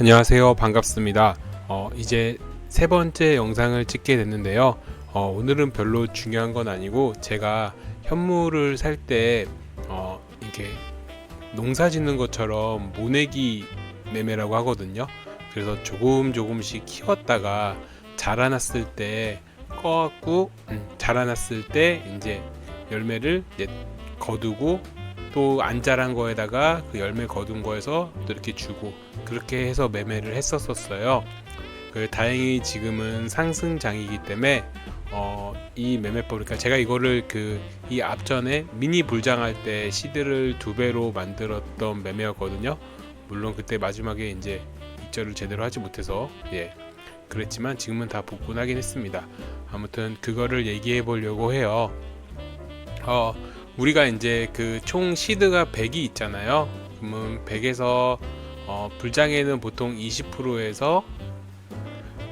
안녕하세요. 반갑습니다. 어, 이제 세 번째 영상을 찍게 됐는데요. 어, 오늘은 별로 중요한 건 아니고 제가 현물을 살때 어, 이렇게 농사 짓는 것처럼 모내기 매매라고 하거든요. 그래서 조금 조금씩 키웠다가 자라났을 때 꺼갖고 음, 자라났을 때 이제 열매를 거두고 또 안 자란 거에다가 그 열매 거둔 거에서 또 이렇게 주고 그렇게 해서 매매를 했었었어요. 그 다행히 지금은 상승장이기 때문에 어, 이 매매법 그러니까 제가 이거를 그 이 앞전에 미니 불장할 때 시드를 두 배로 만들었던 매매였거든요. 물론 그때 마지막에 이제 입절을 제대로 하지 못해서 예 그랬지만 지금은 다 복구하긴 했습니다. 아무튼 그거를 얘기해 보려고 해요. 어 우리가 이제 그 총 시드가 100이 있잖아요. 그러면 100에서 어, 불장에는 보통 20%에서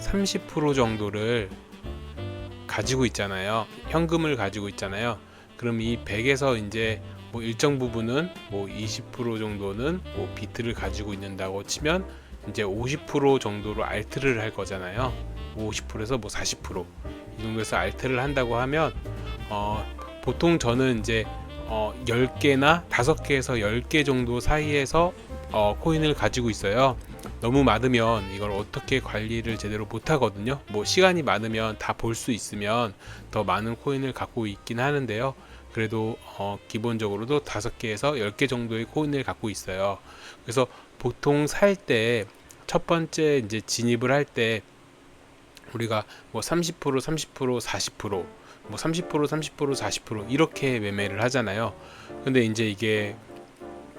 30% 정도를 가지고 있잖아요. 현금을 가지고 있잖아요. 그럼 이 100에서 이제 뭐 일정 부분은 뭐 20% 정도는 뭐 비트를 가지고 있는다고 치면 이제 50% 정도로 알트를 할 거잖아요. 50%에서 뭐 40%이 정도에서 알트를 한다고 하면 어 보통 저는 이제 어 10개나 5개에서 10개 정도 사이에서 어 코인을 가지고 있어요. 너무 많으면 이걸 어떻게 관리를 제대로 못 하거든요. 뭐 시간이 많으면 다 볼 수 있으면 더 많은 코인을 갖고 있긴 하는데요. 그래도 어 기본적으로도 5개에서 10개 정도의 코인을 갖고 있어요. 그래서 보통 살 때 첫 번째 이제 진입을 할 때 우리가 뭐 30%, 30%, 40%, 뭐 30%, 30%, 40% 이렇게 매매를 하잖아요. 근데 이제 이게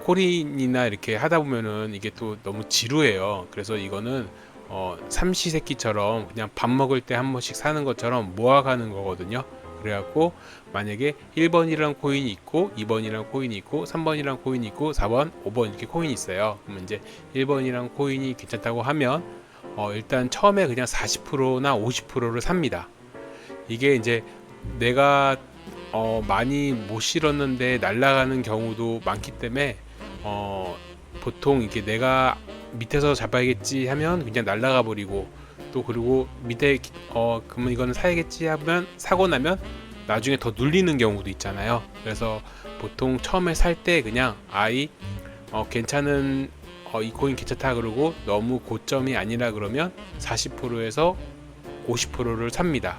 코린이나 이렇게 하다 보면은 이게 또 너무 지루해요. 그래서 이거는 어 삼시세끼처럼 그냥 밥 먹을 때 한 번씩 사는 것처럼 모아가는 거거든요. 그래갖고 만약에 1번이랑 코인이 있고 2번이랑 코인이 있고 3번이랑 코인이 있고 4번, 5번 이렇게 코인이 있어요. 그러면 이제 1번이랑 코인이 괜찮다고 하면 어 일단 처음에 그냥 40%나 50%를 삽니다. 이게 이제 내가 어 많이 못 실었는데 날아가는 경우도 많기 때문에 어 보통 이게 내가 밑에서 잡아야겠지 하면 그냥 날아가 버리고 또 그리고 밑에 어 그러면 이거는 사야겠지 하면 사고 나면 나중에 더 눌리는 경우도 있잖아요. 그래서 보통 처음에 살 때 그냥 아이 어 괜찮은 어, 이 코인 괜찮다 그러고 너무 고점이 아니라 그러면 40%에서 50%를 삽니다.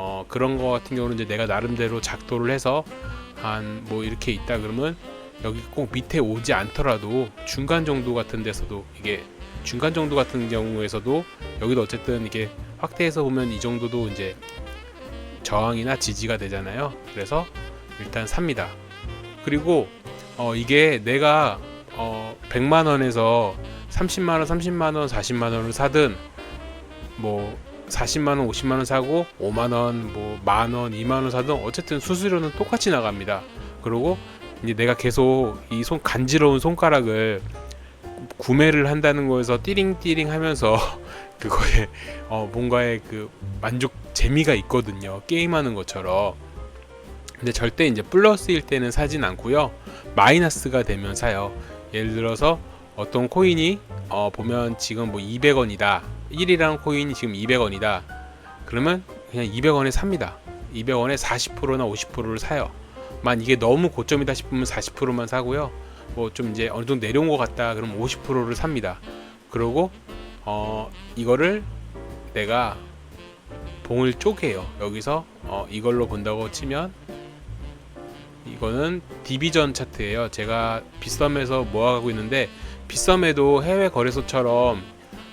어 그런 거 같은 경우는 이제 내가 나름대로 작도를 해서 한 뭐 이렇게 있다 그러면 여기 꼭 밑에 오지 않더라도 중간 정도 같은 데서도 이게 중간 정도 같은 경우에서도 여기도 어쨌든 이게 확대해서 보면 이 정도도 이제 저항이나 지지가 되잖아요. 그래서 일단 삽니다. 그리고 어 이게 내가 어 100만 원에서 30만 원, 30만 원, 40만 원을 사든 뭐 40만 원, 50만 원 사고 5만 원, 뭐 만 원, 2만 원 사든 어쨌든 수수료는 똑같이 나갑니다. 그리고 이제 내가 계속 이 손 간지러운 손가락을 구매를 한다는 거에서 띠링띠링 하면서 그거에 어 뭔가의 그 만족 재미가 있거든요. 게임하는 것처럼. 근데 절대 이제 플러스일 때는 사진 않고요. 마이너스가 되면 사요. 예를 들어서 어떤 코인이 어 보면 지금 뭐 200원이다. 1이라는 코인이 지금 200원이다. 그러면 그냥 200원에 삽니다. 200원에 40%나 50%를 사요. 만 이게 너무 고점이다 싶으면 40%만 사고요. 뭐 좀 이제 어느 정도 내려온 것 같다 그러면 50%를 삽니다. 그러고 어 이거를 내가 봉을 쪼개요. 여기서 어 이걸로 본다고 치면 이거는 디비전 차트예요. 제가 빗썸에서 모아가고 있는데 빗썸에도 해외 거래소처럼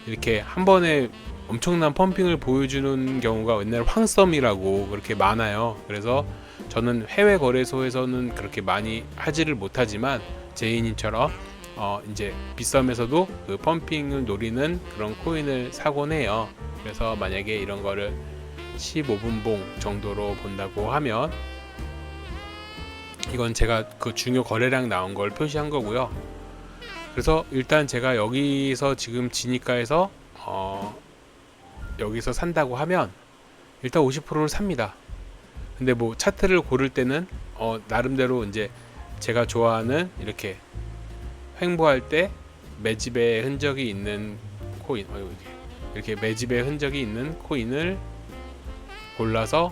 이렇게 한 번에 엄청난 펌핑을 보여주는 경우가 옛날 황썸이라고 그렇게 많아요. 그래서 저는 해외 거래소에서는 그렇게 많이 하지를 못하지만 제이님처럼 어 이제 빗썸에서도 그 펌핑을 노리는 그런 코인을 사곤 해요. 그래서 만약에 이런 거를 15분봉 정도로 본다고 하면 이건 제가 그 중요 거래량 나온 걸 표시한 거고요. 그래서 일단 제가 여기서 지금 지니까에서 어 여기서 산다고 하면 일단 50%를 삽니다. 근데 뭐 차트를 고를 때는 어 나름대로 이제 제가 좋아하는 이렇게 횡보할 때 매집의 흔적이 있는 코인 어, 이렇게 매집의 흔적이 있는 코인을 골라서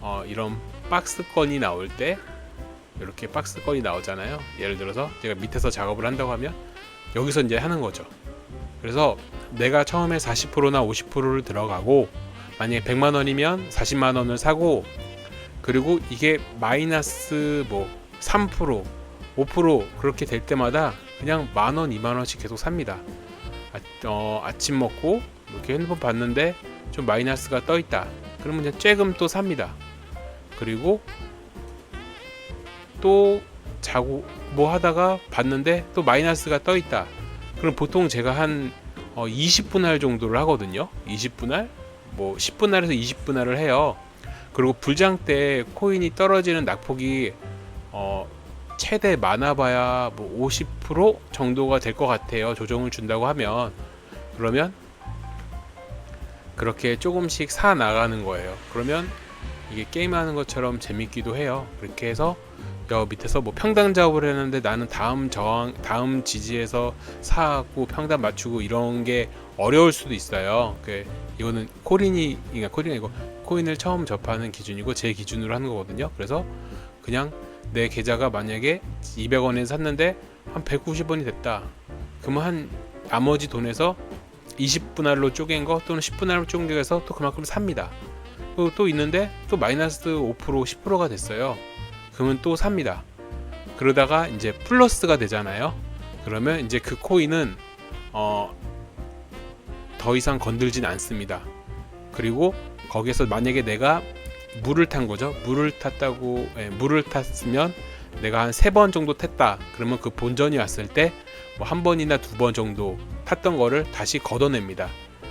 어, 이런 박스건이 나올 때 이렇게 박스건이 나오잖아요. 예를 들어서 제가 밑에서 작업을 한다고 하면 여기서 이제 하는 거죠. 그래서 내가 처음에 40%나 50%를 들어가고 만약에 100만 원이면 40만 원을 사고 그리고 이게 마이너스 뭐 3%, 5% 그렇게 될 때마다 그냥 만 원, 2만 원씩 계속 삽니다. 아, 어, 아침 먹고 이렇게 핸드폰 봤는데 좀 마이너스가 떠 있다. 그러면 그냥 쬐금 또 삽니다. 그리고 또 자고 뭐 하다가 봤는데 또 마이너스가 떠 있다. 그럼 보통 제가 한 어, 20분할 정도를 하거든요. 20분할, 뭐 10분할에서 20분할을 해요. 그리고 불장 때 코인이 떨어지는 낙폭이 어, 최대 많아봐야 뭐 50% 정도가 될 것 같아요. 조정을 준다고 하면 그러면 그렇게 조금씩 사 나가는 거예요. 그러면 이게 게임하는 것처럼 재밌기도 해요. 그렇게 해서 여 밑에서 뭐 평당 작업을 했는데 나는 다음 저항 다음 지지에서 사고 평당 맞추고 이런 게 어려울 수도 있어요. 그 이거는 코린이 그러니까 코린이 이거 코인을 처음 접하는 기준이고 제 기준으로 하는 거거든요. 그래서 그냥 내 계좌가 만약에 200원에 샀는데 한 190원이 됐다. 그러면 한 나머지 돈에서 20분할로 쪼갠 거 또는 10분할로 쪼갠 거에서 또 그만큼 삽니다. 또, 또 있는데 또 마이너스 5% 10%가 됐어요. 그러면 또 삽니다. 그러다가 이제 플러스가 되잖아요. 그러면 이제 그 코인은 어, 더 이상 건들진 않습니다. 그리고 거기에서 만약에 내가 물을 탄 거죠. 물을 탔다고 예, 물을 탔으면 내가 한 세 번 정도 탔다. 그러면 그 본전이 왔을 때 뭐 한 번이나 두 번 정도 탔던 거를 다시 걷어냅니다.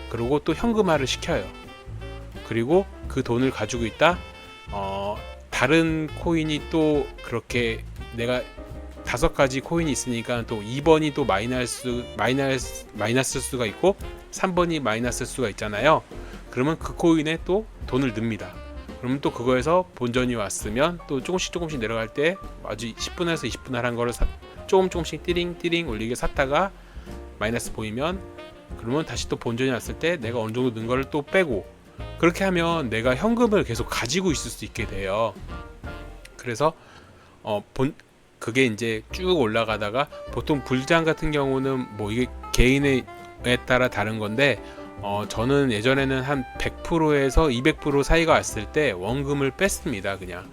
그리고 또 현금화를 시켜요. 그리고 그 돈을 가지고 있다. 어, 다른 코인이 또 그렇게 내가 다섯 가지 코인이 있으니까 또 2번이 또 마이너스 마이너스 마이너스 수가 있고 3번이 마이너스 수가 있잖아요. 그러면 그 코인에 또 돈을 넣습니다. 그러면 또 그거에서 본전이 왔으면 또 조금씩 조금씩 내려갈 때 아주 10분에서 20분 할한 거를 사, 조금 조금씩 띠링 띠링 올리게 샀다가 마이너스 보이면 그러면 다시 또 본전이 왔을 때 내가 어느 정도 넣은 거를 또 빼고 그렇게 하면 내가 현금을 계속 가지고 있을 수 있게 돼요. 그래서 어 본 그게 이제 쭉 올라가다가 보통 불장 같은 경우는 뭐 이게 개인에 따라 다른 건데 어 저는 예전에는 한 100%에서 200% 사이가 왔을 때 원금을 뺐습니다. 그냥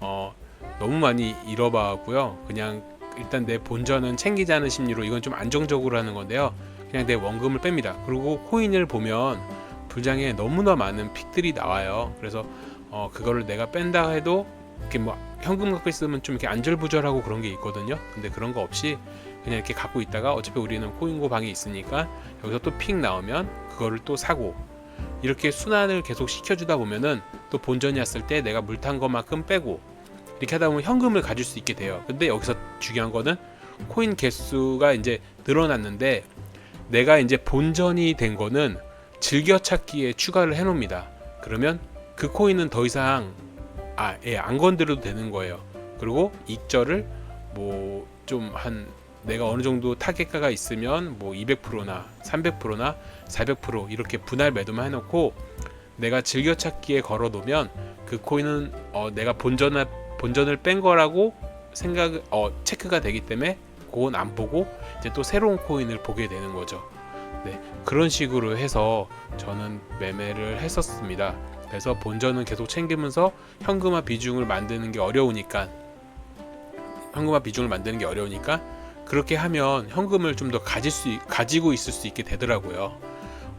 어 너무 많이 잃어봐고요. 그냥 일단 내 본전은 챙기자는 심리로 이건 좀 안정적으로 하는 건데요. 그냥 내 원금을 뺍니다. 그리고 코인을 보면 불장에 너무나 많은 픽들이 나와요. 그래서 어 그거를 내가 뺀다 해도 이렇게 뭐 현금 갖고 있으면 좀 이렇게 안절부절하고 그런 게 있거든요. 근데 그런 거 없이 그냥 이렇게 갖고 있다가 어차피 우리는 코인고 방에 있으니까 여기서 또 픽 나오면 그거를 또 사고 이렇게 순환을 계속 시켜주다 보면은 또 본전이 왔을 때 내가 물탄 것만큼 빼고 이렇게 하다 보면 현금을 가질 수 있게 돼요. 근데 여기서 중요한 거는 코인 개수가 이제 늘어났는데 내가 이제 본전이 된 거는 즐겨찾기에 추가를 해놓습니다. 그러면 그 코인은 더 이상 아, 예, 안 건드려도 되는 거예요. 그리고 익절을 뭐 좀 한 내가 어느 정도 타겟가가 있으면 뭐 200%나 300%나 400% 이렇게 분할 매도만 해놓고 내가 즐겨찾기에 걸어놓으면 그 코인은 어, 내가 본전을 본전을 뺀 거라고 생각 어 체크가 되기 때문에 그건 안 보고 이제 또 새로운 코인을 보게 되는 거죠. 네 그런 식으로 해서 저는 매매를 했었습니다. 그래서 본전은 계속 챙기면서 현금화 비중을 만드는 게 어려우니까 현금화 비중을 만드는 게 어려우니까 그렇게 하면 현금을 좀 더 가질 수 있- 가지고 있을 수 있게 되더라고요.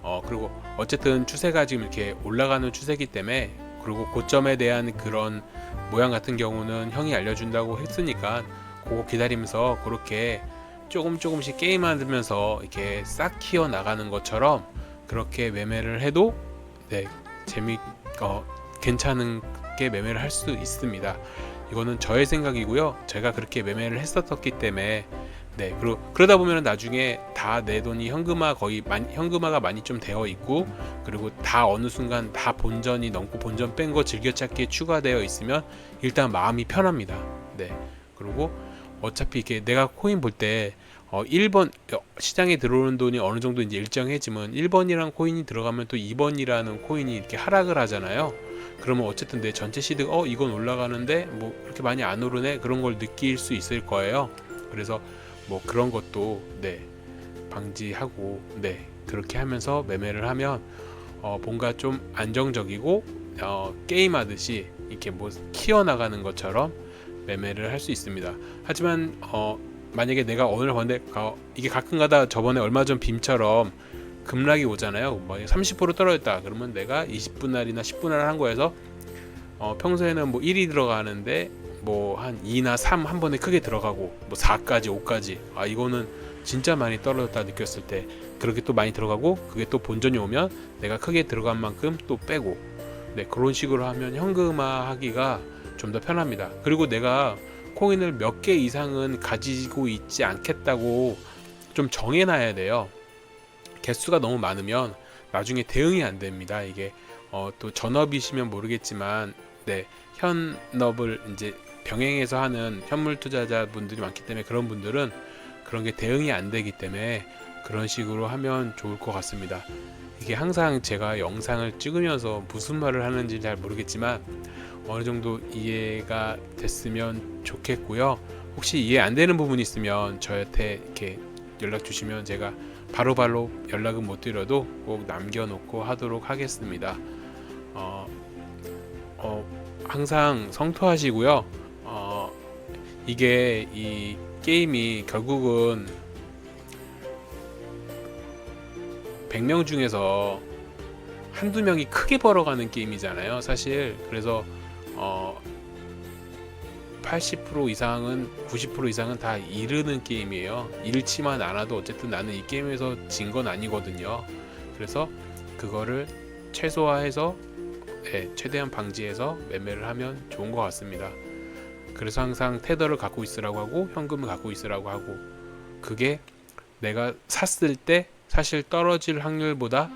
어 그리고 어쨌든 추세가 지금 이렇게 올라가는 추세기 때문에 그리고 고점에 대한 그런 모양 같은 경우는 형이 알려준다고 했으니까 그거 기다리면서 그렇게 조금 조금씩 게임하면서 이렇게 싹 키워 나가는 것처럼 그렇게 매매를 해도 네 재미 어 괜찮은 게 매매를 할 수 있습니다. 이거는 저의 생각이고요. 제가 그렇게 매매를 했었기 때문에 네 그리고 그러다 보면 나중에 다 내 돈이 현금화 거의 많이, 현금화가 많이 좀 되어 있고 그리고 다 어느 순간 다 본전이 넘고 본전 뺀 거 즐겨찾기에 추가되어 있으면 일단 마음이 편합니다. 네 그리고 어차피 이렇게 내가 코인 볼때 어 1번 어, 시장에 들어오는 돈이 어느 정도 이제 일정해지면 1번이랑 코인이 들어가면 또 2번이라는 코인이 이렇게 하락을 하잖아요. 그러면 어쨌든 내 전체 시드가 어 이건 올라가는데 뭐 그렇게 많이 안 오르네 그런 걸 느낄 수 있을 거예요. 그래서 뭐 그런 것도 네 방지하고 네 그렇게 하면서 매매를 하면 어 뭔가 좀 안정적이고 어 게임하듯이 이렇게 뭐 키워나가는 것처럼 매매를 할 수 있습니다. 하지만 어 만약에 내가 오늘 건데 어, 이게 가끔가다 저번에 얼마 전 빔처럼 급락이 오잖아요. 뭐 30% 떨어졌다. 그러면 내가 20분할이나 10분할 한 거에서 어, 평소에는 뭐 1이 들어가는데 뭐 한 2나 3 한 번에 크게 들어가고 뭐 4까지 5까지 아 이거는 진짜 많이 떨어졌다 느꼈을 때 그렇게 또 많이 들어가고 그게 또 본전이 오면 내가 크게 들어간 만큼 또 빼고 네 그런 식으로 하면 현금화 하기가 좀 더 편합니다. 그리고 내가 코인을 몇 개 이상은 가지고 있지 않겠다고 좀 정해놔야 돼요. 개수가 너무 많으면 나중에 대응이 안 됩니다. 이게 어, 또 전업이시면 모르겠지만 네 현업을 이제 병행해서 하는 현물 투자자분들이 많기 때문에 그런 분들은 그런 게 대응이 안 되기 때문에 그런 식으로 하면 좋을 것 같습니다. 이게 항상 제가 영상을 찍으면서 무슨 말을 하는지 잘 모르겠지만 어느 정도 이해가 됐으면 좋겠고요. 혹시 이해 안 되는 부분이 있으면 저한테 이렇게 연락 주시면 제가 바로 바로 연락은 못 드려도 꼭 남겨놓고 하도록 하겠습니다. 어, 어, 항상 성토하시고요. 어, 이게 이 게임이 결국은 100명 중에서 한두 명이 크게 벌어가는 게임이잖아요. 사실 그래서 어, 80% 이상은 90% 이상은 다 이르는 게임이에요. 잃지만 않아도 어쨌든 나는 이 게임에서 진 건 아니거든요. 그래서 그거를 최소화해서 네, 최대한 방지해서 매매를 하면 좋은 것 같습니다. 그래서 항상 테더를 갖고 있으라고 하고 현금을 갖고 있으라고 하고 그게 내가 샀을 때 사실 떨어질 확률보다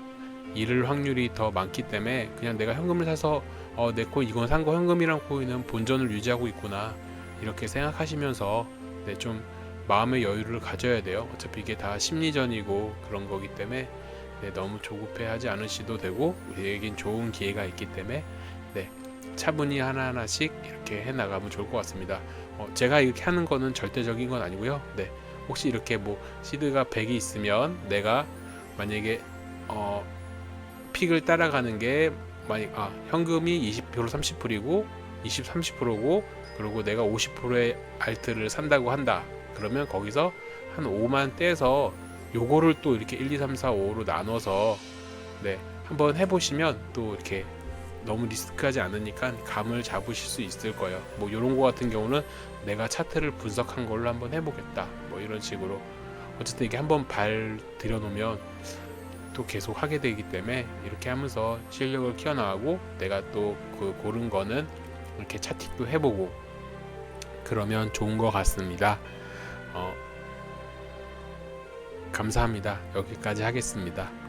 잃을 확률이 더 많기 때문에 그냥 내가 현금을 사서 어, 내 코인 이건 산 거 현금이랑 코인은 본전을 유지하고 있구나 이렇게 생각하시면서 네, 좀 마음의 여유를 가져야 돼요. 어차피 이게 다 심리전이고 그런 거기 때문에 네, 너무 조급해하지 않으셔도 되고 우리에겐 좋은 기회가 있기 때문에 네, 차분히 하나하나씩 이렇게 해 나가면 좋을 것 같습니다. 어, 제가 이렇게 하는 거는 절대적인 건 아니고요. 네, 혹시 이렇게 뭐 시드가 100이 있으면 내가 만약에 어, 픽을 따라가는 게 만약 아, 현금이 20% 30%이고 20 30%고 그리고 내가 50%의 알트를 산다고 한다. 그러면 거기서 한 5만 떼서 요거를 또 이렇게 1, 2, 3, 4, 5로 나눠서 네 한번 해보시면 또 이렇게 너무 리스크하지 않으니까 감을 잡으실 수 있을 거예요. 뭐 이런 거 같은 경우는 내가 차트를 분석한 걸로 한번 해보겠다. 뭐 이런 식으로 어쨌든 이게 한번 발 들여놓으면 또 계속 하게 되기 때문에 이렇게 하면서 실력을 키워나가고 내가 또 그 고른 거는 이렇게 차틱도 해보고 그러면 좋은 것 같습니다. 어, 감사합니다. 여기까지 하겠습니다.